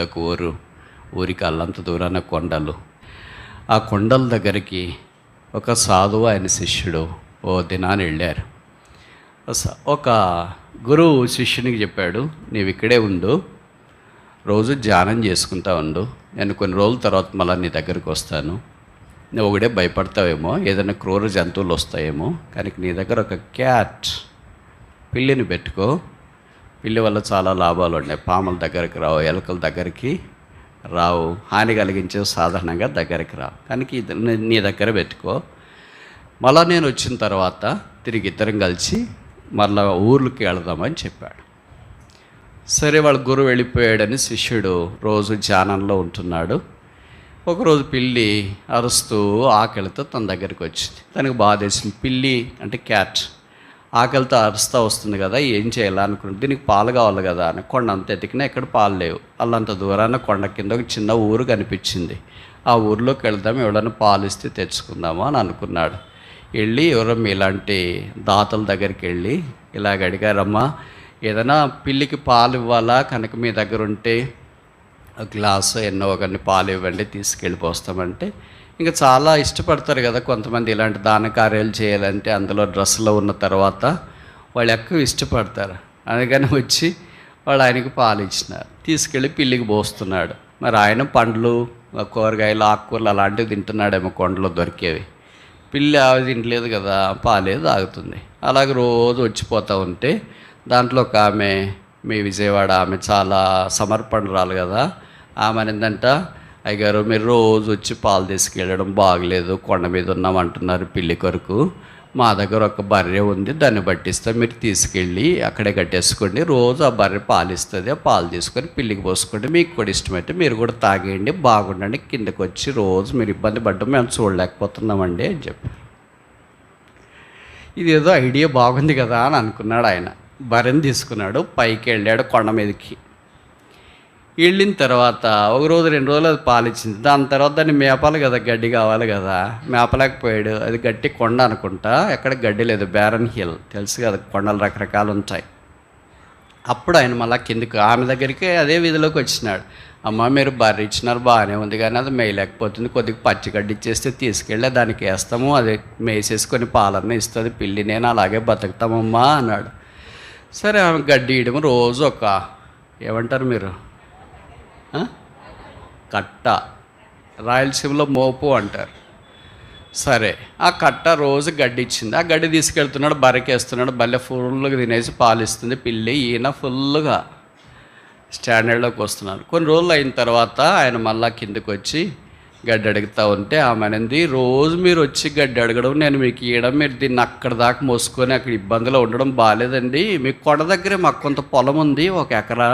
అదొక ఊరు ఊరికి అల్లంత దూరాన కొండలు. ఆ కొండల దగ్గరికి ఒక సాధువు ఆయన శిష్యుడు ఓ దినాన్ని వెళ్ళారు. ఒక గురువు శిష్యునికి చెప్పాడు నీవు ఇక్కడే ఉండు. రోజు ధ్యానం చేసుకుంటా ఉండు. నేను కొన్ని రోజుల తర్వాత మళ్ళీ నీ దగ్గరికి వస్తాను. నువ్వు ఒకడే భయపడతావేమో. ఏదైనా క్రూర జంతువులు వస్తాయేమో. కానీ నీ దగ్గర ఒక క్యాట్ పిల్లిని పెట్టుకో. పిల్లి వల్ల చాలా లాభాలు ఉన్నాయి. పాముల దగ్గరికి రావు ఎలుకల దగ్గరికి రావు. హాని కలిగించే సాధారణంగా దగ్గరికి రావు. కానీ ఇది నీ- దగ్గర పెట్టుకో. మళ్ళా నేను వచ్చిన తర్వాత తిరిగి ఇద్దరం కలిసి మళ్ళా ఊర్లకి వెళదామని చెప్పాడు. సరే వాళ్ళ గురువు వెళ్ళిపోయాడని శిష్యుడు రోజు ధ్యానంలో ఉంటున్నాడు. ఒకరోజు పిల్లి అరుస్తూ ఆకలితో తన దగ్గరికి వచ్చింది. తనకు బాధేసింది పిల్లి అంటే క్యాట్. ఆకలితో అరుస్తూ వస్తుంది కదా ఏం చేయాలనుకుంటే దీనికి పాలు కావాలి కదా అని. కొండ అంత ఎతికినా ఎక్కడ పాలు లేవు. అల్లంత దూరాన కొండ కింద ఒక చిన్న ఊరు కనిపించింది. ఆ ఊర్లోకి వెళ్దాం ఎవడన్నా పాలు ఇస్తే తెచ్చుకుందాము అని అనుకున్నాడు. వెళ్ళి ఎవరమ్మా ఇలాంటి దాతల దగ్గరికి వెళ్ళి ఇలాగ అడిగారమ్మా ఏదైనా పిల్లికి పాలు ఇవ్వాలా? కనుక మీ దగ్గర ఉంటే గ్లాసు ఎన్నో ఒకరిని పాలు ఇవ్వండి తీసుకెళ్ళిపోస్తామంటే ఇంకా చాలా ఇష్టపడతారు కదా కొంతమంది ఇలాంటి దాన కార్యాలు చేయాలంటే అందులో డ్రెస్సులో ఉన్న తర్వాత వాళ్ళు ఎక్కువ ఇష్టపడతారు. అందుకని వచ్చి వాళ్ళు ఆయనకి పాలు ఇచ్చినారు. తీసుకెళ్ళి పిల్లికి పోస్తున్నాడు. మరి ఆయన పండ్లు కూరగాయలు ఆకుకూరలు అలాంటివి తింటున్నాడేమో కొండలో దొరికేవి. పిల్లి అవి తినలేదు కదా పాలే తాగుతుంది. అలాగే రోజు వచ్చిపోతూ ఉంటే దాంట్లో ఒక ఆమె మీ విజయవాడ ఆమె చాలా సమర్పణరాలు కదా. ఆమె ఏంటంట అయ్యగారు మీరు రోజు వచ్చి పాలు తీసుకెళ్ళడం బాగలేదు కొండ మీద ఉన్నామంటున్నారు పిల్లి కొరకు. మా దగ్గర ఒక బర్రె ఉంది దాన్ని పట్టిస్తే మీరు తీసుకెళ్ళి అక్కడే కట్టేసుకోండి. రోజు ఆ బర్రె పాలు ఇస్తుంది ఆ పాలు తీసుకొని పిల్లికి పోసుకోండి. మీకు కూడా ఇష్టమైతే మీరు కూడా తాగేయండి బాగుండండి. కిందకి వచ్చి రోజు మీరు ఇబ్బంది పడ్డం మేము చూడలేకపోతున్నామండి అని చెప్పారు ఇదేదో ఐడియా బాగుంది కదా అని అనుకున్నాడు ఆయన. బర్రెని తీసుకున్నాడు పైకి వెళ్ళాడు కొండ మీదకి. వెళ్ళిన తర్వాత ఒక రోజు రెండు రోజులు అది పాలిచ్చింది. దాని తర్వాత దాన్ని మేపాలి కదా గడ్డి కావాలి కదా. మేపలేకపోయాడు. అది గట్టి కొండ అనుకుంటా. ఎక్కడ గడ్డి లేదు. Barren hill. తెలుసు కదా కొండలు రకరకాలు ఉంటాయి. అప్పుడు ఆయన మళ్ళీ కిందికి ఆమె దగ్గరికి అదే వీధిలోకి వచ్చినాడు. అమ్మ మీరు బర్రె ఇచ్చినారు బాగానే ఉంది కానీ అది మేయలేకపోతుంది. కొద్దిగా పచ్చి గడ్డి ఇచ్చేస్తే తీసుకెళ్ళి దానికి వేస్తాము. అది మేసేసుకొని పాలన్న ఇస్తుంది. పిల్లి నేను అలాగే బతుకుతామమ్మా అన్నాడు. సరే ఆమె గడ్డి ఇయడం రోజు ఒక ఏమంటారు మీరు? కట్ట. రాయలసీమలో మోపు అంటారు. సరే ఆ కట్ట రోజు గడ్డి ఇచ్చింది ఆ గడ్డి తీసుకెళ్తున్నాడు బరకేస్తున్నాడు బల్లె ఫుల్గా తినేసి పాలిస్తుంది పిల్లి. ఈయన ఫుల్గా స్టాండర్డ్లోకి వస్తున్నాడు. కొన్ని రోజులు అయిన తర్వాత ఆయన మళ్ళా కిందకు వచ్చి గడ్డి అడుగుతూ ఉంటే ఆమె అనేది రోజు మీరు వచ్చి గడ్డి అడగడం నేను మీకు ఇవ్వడం మీరు దీన్ని అక్కడ దాకా మోసుకొని అక్కడ ఇబ్బందిలో ఉండడం బాగాలేదండి మీకు కొండ దగ్గరే మాకు కొంత పొలం ఉంది ఒక ఎకరా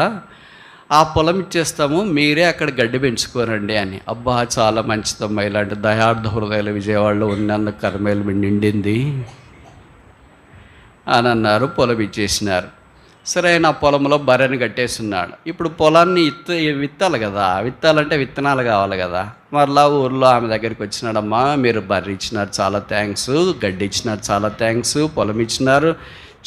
ఆ పొలం ఇచ్చేస్తాము మీరే అక్కడ గడ్డి పెంచుకోనండి అని. అబ్బా చాలా మంచిదమ్మా ఇలాంటి దయార్థ హృదయాలు విజయవాడలో ఉన్నందు కర్మేలు నిండింది అని అన్నారు పొలం ఇచ్చేసినారు. సరే ఆయన ఆ పొలంలో బర్రెని కట్టేస్తున్నాడు. ఇప్పుడు పొలాన్ని ఇత్త విత్తాలి కదా విత్తాలంటే విత్తనాలు కావాలి కదా. మరలా ఊర్లో ఆమె దగ్గరికి వచ్చినాడమ్మా మీరు బర్రె ఇచ్చినారు చాలా థ్యాంక్స్ గడ్డి ఇచ్చినారు చాలా థ్యాంక్స్ పొలం ఇచ్చినారు.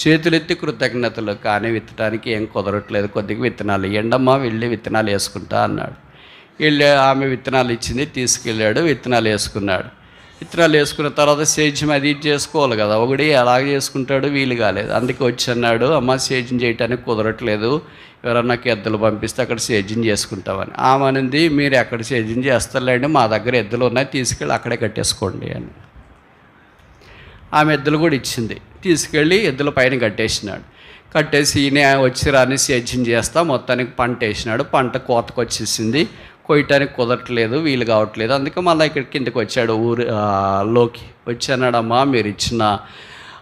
చేతులెత్తి కృతజ్ఞతలు కానీ విత్తడానికి ఏం కుదరట్లేదు కొద్దిగా విత్తనాలు ఇవ్వండమ్మా వెళ్ళి విత్తనాలు వేసుకుంటా అన్నాడు. వెళ్ళి ఆమె విత్తనాలు ఇచ్చింది తీసుకెళ్ళాడు విత్తనాలు వేసుకున్నాడు. విత్తనాలు వేసుకున్న తర్వాత సేద్యం అది ఇది చేసుకోవాలి కదా ఒకటి ఎలాగ చేసుకుంటాడు వీలు కాలేదు. అందుకే వచ్చి అన్నాడు అమ్మ సేద్యం చేయటానికి కుదరట్లేదు ఎవరన్నా ఎద్దులు పంపిస్తే అక్కడ సేద్యం చేసుకుంటామని. ఆమె అనింది మీరు ఎక్కడ సేద్యం చేస్తారులేండి మా దగ్గర ఎద్దులు ఉన్నాయి తీసుకెళ్ళి అక్కడే కట్టేసుకోండి అని. ఆమె ఎద్దులు కూడా ఇచ్చింది. తీసుకెళ్ళి ఎద్దుల పైన కట్టేసినాడు. కట్టేసి ఈయన వచ్చి రాని సేద్యం చేస్తా మొత్తానికి పంట వేసినాడు. పంట కోతకు వచ్చేసింది. కొయ్యటానికి కుదరట్లేదు వీలు కావట్లేదు. అందుకే మళ్ళీ ఇక్కడ కిందకి వచ్చాడు ఊరు లోకి. వచ్చి అన్నాడమ్మా మీరు ఇచ్చిన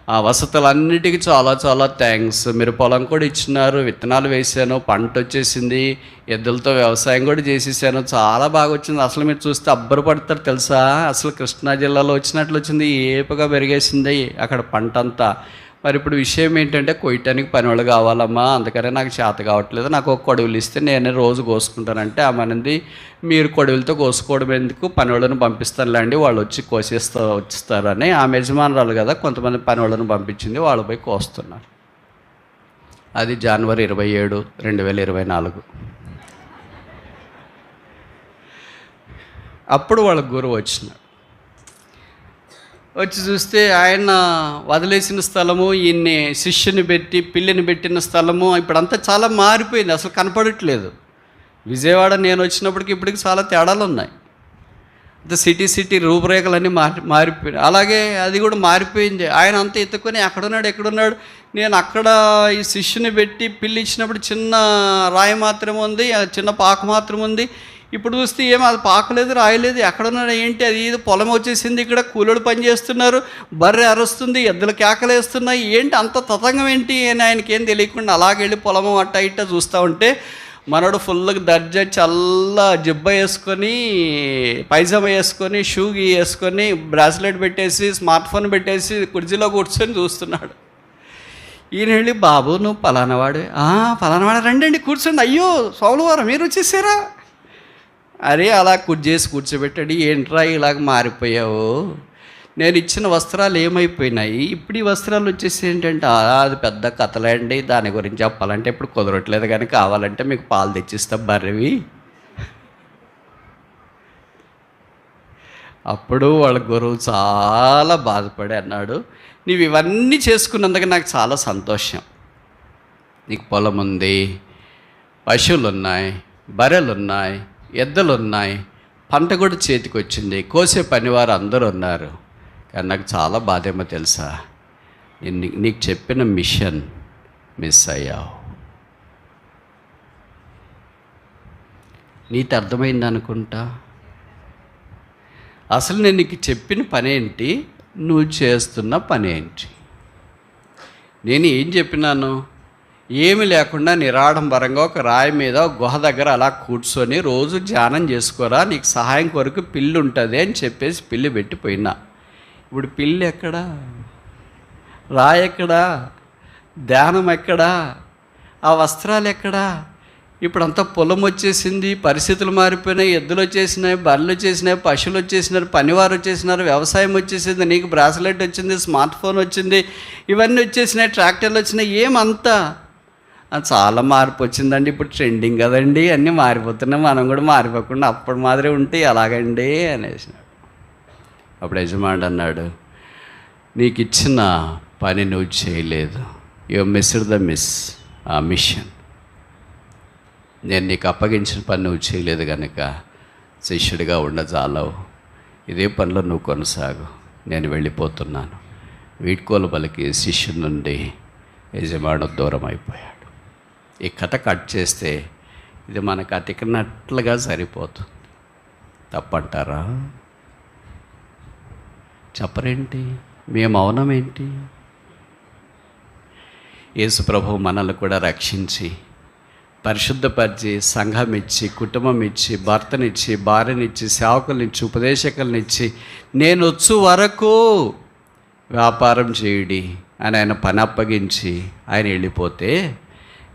ఆ వసతులన్నిటికీ చాలా చాలా థ్యాంక్స్ మీరు పొలం కూడా ఇచ్చినారు విత్తనాలు వేసాను పంట వచ్చేసింది ఎద్దులతో వ్యవసాయం కూడా చేసేసాను చాలా బాగా వచ్చింది. అసలు మీరు చూస్తే అబ్బరు పడతారు తెలుసా? అసలు కృష్ణా జిల్లాలో వచ్చినట్లు వచ్చింది ఏపుగా పెరిగేసింది అక్కడ పంట అంతా మరి ఇప్పుడు విషయం ఏంటంటే కొయ్యటానికి పని వాళ్ళు కావాలమ్మా అందుకనే నాకు చేత కావట్లేదు. నాకు ఒక కొడువులు ఇస్తే నేనే రోజు కోసుకుంటానంటే ఆ అనేది మీరు కొడువులతో కోసుకోవడం ఎందుకు? పని వాళ్ళని పంపిస్తానులేండి వాళ్ళు వచ్చి కోసేస్తా వచ్చిస్తారని. ఆమె యజమానురాలు కదా కొంతమంది పని వాళ్ళని పంపించింది వాళ్ళు పోయి కోస్తున్నారు. అది జనవరి ఇరవై ఏడు రెండు వేల ఇరవై నాలుగు. అప్పుడు వాళ్ళ గురువు వచ్చినాడు. వచ్చి చూస్తే ఆయన వదిలేసిన స్థలము ఈయన్ని శిష్యుని పెట్టి పిల్లిని పెట్టిన స్థలము ఇప్పుడంతా చాలా మారిపోయింది. అసలు కనపడట్లేదు. విజయవాడ నేను వచ్చినప్పటికి ఇప్పటికి చాలా తేడాలు ఉన్నాయి. ద సిటీ సిటీ రూపురేఖలన్నీ మారి మారిపోయినాయి అలాగే అది కూడా మారిపోయింది. ఆయన అంత ఎత్తుకొని ఎక్కడున్నాడు ఎక్కడున్నాడు? నేను అక్కడ ఈ శిష్యుని పెట్టి పిల్లి ఇచ్చినప్పుడు చిన్న రాయి మాత్రం ఉంది చిన్న పాక మాత్రం ఉంది ఇప్పుడు చూస్తే ఏం అది పాకలేదు రాయలేదు ఎక్కడున్నాడు ఏంటి అది ఇది పొలం వచ్చేసింది ఇక్కడ కూలోడు పని చేస్తున్నారు బర్రె అరుస్తుంది ఎద్దులు కేకలేస్తున్నాయి ఏంటి అంత తతంగం ఏంటి అని ఆయనకి ఏం తెలియకుండా అలాగెళ్ళి పొలము అట్ట ఇట్ట చూస్తూ ఉంటే మనోడు ఫుల్గా దర్జా చల్ల జిబ్బ వేసుకొని పైజామా వేసుకొని షూ గీ వేసుకొని బ్రాస్లెట్ పెట్టేసి స్మార్ట్ ఫోన్ పెట్టేసి కుర్చీలో కూర్చొని చూస్తున్నాడు. ఈయన వెళ్ళి బాబు నువ్వు పలానావాడే పలానావాడు రండి కూర్చోండి. అయ్యో సోమవారం మీరు వచ్చేసారా? అరే అలా కుర్చేసి కూర్చోబెట్టాడు ఏంట్రా ఇలాగ మారిపోయావు? నేను ఇచ్చిన వస్త్రాలు ఏమైపోయినాయి? ఇప్పుడు ఈ వస్త్రాలు వచ్చేసి ఏంటంటే "ఆ, అది పెద్ద కథలండి దాని గురించి చెప్పాలంటే ఇప్పుడు కుదరట్లేదు కానీ కావాలంటే మీకు పాలు తెచ్చిస్తాం బర్రెవి. అప్పుడు వాళ్ళ గురువు చాలా బాధపడి అన్నాడు నీవు ఇవన్నీ చేసుకున్నందుకు నాకు చాలా సంతోషం. నీకు పొలం ఉంది పశువులు ఉన్నాయి బర్రెలు ఉన్నాయి ఎద్దలున్నాయి. పంట కూడా చేతికి వచ్చింది. కోసే పనివారు అందరూ ఉన్నారు. కానీ నాకు చాలా బాధేమో తెలుసా? నేను నీకు చెప్పిన మిషన్ మిస్ అయ్యావు. నీకు అర్థమైంది అనుకుంటా? అసలు నేను నీకు చెప్పిన పని ఏంటి? నువ్వు చేస్తున్న పని ఏంటి? నేను ఏం చెప్పినాను? ఏమి లేకుండా నిరాడంబరంగా ఒక రాయి మీద గుహ దగ్గర అలా కూర్చొని రోజు ధ్యానం చేసుకోరా నీకు సహాయం కొరకు పిల్లి ఉంటుంది అని చెప్పేసి పిల్లి పెట్టిపోయినా ఇప్పుడు పిల్లి ఎక్కడా? రాయి ఎక్కడా? ధ్యానం ఎక్కడా? ఆ వస్త్రాలు ఎక్కడా? ఇప్పుడంతా పొలం వచ్చేసింది పరిస్థితులు మారిపోయినాయి ఎద్దులు వచ్చేసినాయి బర్రెలు వచ్చేసినాయి పశువులు వచ్చేసినారు పనివారు వచ్చేసినారు వ్యవసాయం వచ్చేసింది నీకు బ్రాస్లెట్ వచ్చింది స్మార్ట్ ఫోన్ వచ్చింది ఇవన్నీ వచ్చేసినాయి ట్రాక్టర్లు వచ్చినాయి ఏమంతా? చాలా మార్పు వచ్చిందండి. ఇప్పుడు ట్రెండింగ్ కదండి. అన్నీ మారిపోతున్నాయి. మనం కూడా మారిపోకుండా అప్పుడు మాదిరి ఉంటే ఎలాగండి అనేసినాడు అప్పుడు యజమానుడు అన్నాడు నీకు ఇచ్చిన పని నువ్వు చేయలేదు. You missed the miss uh mission నేను నీకు అప్పగించిన పని నువ్వు చేయలేదు కనుక శిష్యుడిగా ఉండజాలవు. ఇదే పనిలో నువ్వు కొనసాగు. నేను వెళ్ళిపోతున్నాను. వీడ్కోలు పలికి శిష్యుడి నుండి యజమాను దూరం అయిపోయాడు ఈ కథ కట్ చేస్తే ఇది మనకు అతికినట్లుగా సరిపోతుంది. తప్పంటారా? చెప్పరేంటి? మీ మౌనం ఏంటి? యేసుప్రభు మనల్ని కూడా రక్షించి పరిశుద్ధపరిచి సంఘం ఇచ్చి కుటుంబం ఇచ్చి భర్తనిచ్చి భార్యనిచ్చి సేవకులనిచ్చి ఉపదేశకులనిచ్చి నేను వచ్చు వరకు వ్యాపారం చేయుడి అని ఆయన పని అప్పగించి ఆయన వెళ్ళిపోతే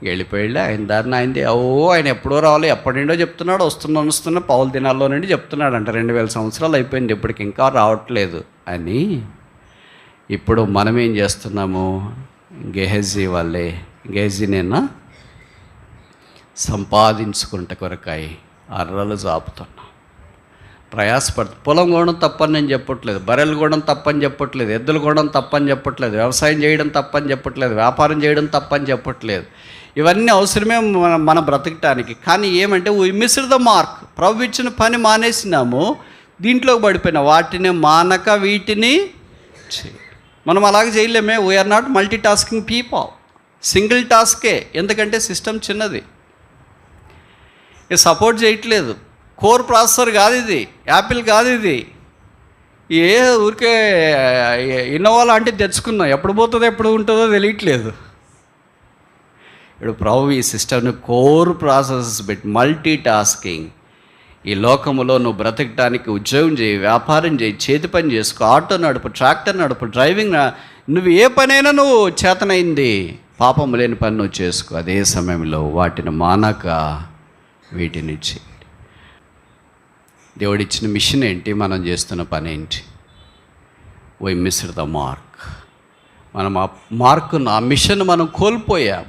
వెళ్ళిపోయి ఆయన దారిని ఆయనది ఓ ఆయన ఎప్పుడో రావాలి ఎప్పటి నుండో చెప్తున్నాడు వస్తున్నా వస్తున్నా పౌల దినాల్లో నుండి చెప్తున్నాడు అంట రెండు వేల సంవత్సరాలు అయిపోయింది ఇప్పటికి ఇంకా రావట్లేదు అని. ఇప్పుడు మనం ఏం చేస్తున్నాము? గెహజీ వాళ్ళే గెహజీనేనా సంపాదించుకుంట కొరకాయి. అర్రలు చాపుతున్నాం ప్రయాసపడు పొలం కొనడం తప్పని నేను చెప్పట్లేదు బర్రెలు కొనడం తప్పని చెప్పట్లేదు ఎద్దులు కొనడం తప్పని చెప్పట్లేదు వ్యవసాయం చేయడం తప్పని చెప్పట్లేదు వ్యాపారం చేయడం తప్పని చెప్పట్లేదు. ఇవన్నీ అవసరమే మన మన బ్రతకటానికి. కానీ ఏమంటే వీ మిస్డ్ ద మార్క్ ప్రభు ఇచ్చిన పని మానేసినాము దీంట్లోకి పడిపోయినా వాటిని మానక వీటిని మనం అలాగే చేయలేమే. We are not multitasking people single టాస్కే ఎందుకంటే సిస్టమ్ చిన్నది. సపోర్ట్ చేయట్లేదు. కోర్ ప్రాసెసర్ కాదు ఇది యాపిల్ కాదు ఇది. ఏ ఊరికే ఇన్నోవా అంటే తెచ్చుకున్నాం ఎప్పుడు పోతుందో ఎప్పుడు ఉంటుందో తెలియట్లేదు. ఇప్పుడు ప్రభు ఈ సిస్టమ్ని కోర్ ప్రాసెసెస్ పెట్టి మల్టీ టాస్కింగ్ ఈ లోకంలో నువ్వు బ్రతకడానికి ఉద్యోగం చేయి వ్యాపారం చేయి చేతి పని చేసుకో ఆటో నడుపు ట్రాక్టర్ నడుపు డ్రైవింగ్ నువ్వు ఏ పనైనా నువ్వు చేతనైంది. పాపం లేని పని నువ్వు చేసుకో అదే సమయంలో వాటిని మానక వీటిని చేయి దేవుడిచ్చిన మిషన్ ఏంటి? మనం చేస్తున్న పని ఏంటి? వై మిస్డ్ ద మార్క్ మనం ఆ మార్కును ఆ మిషన్ మనం కోల్పోయాం.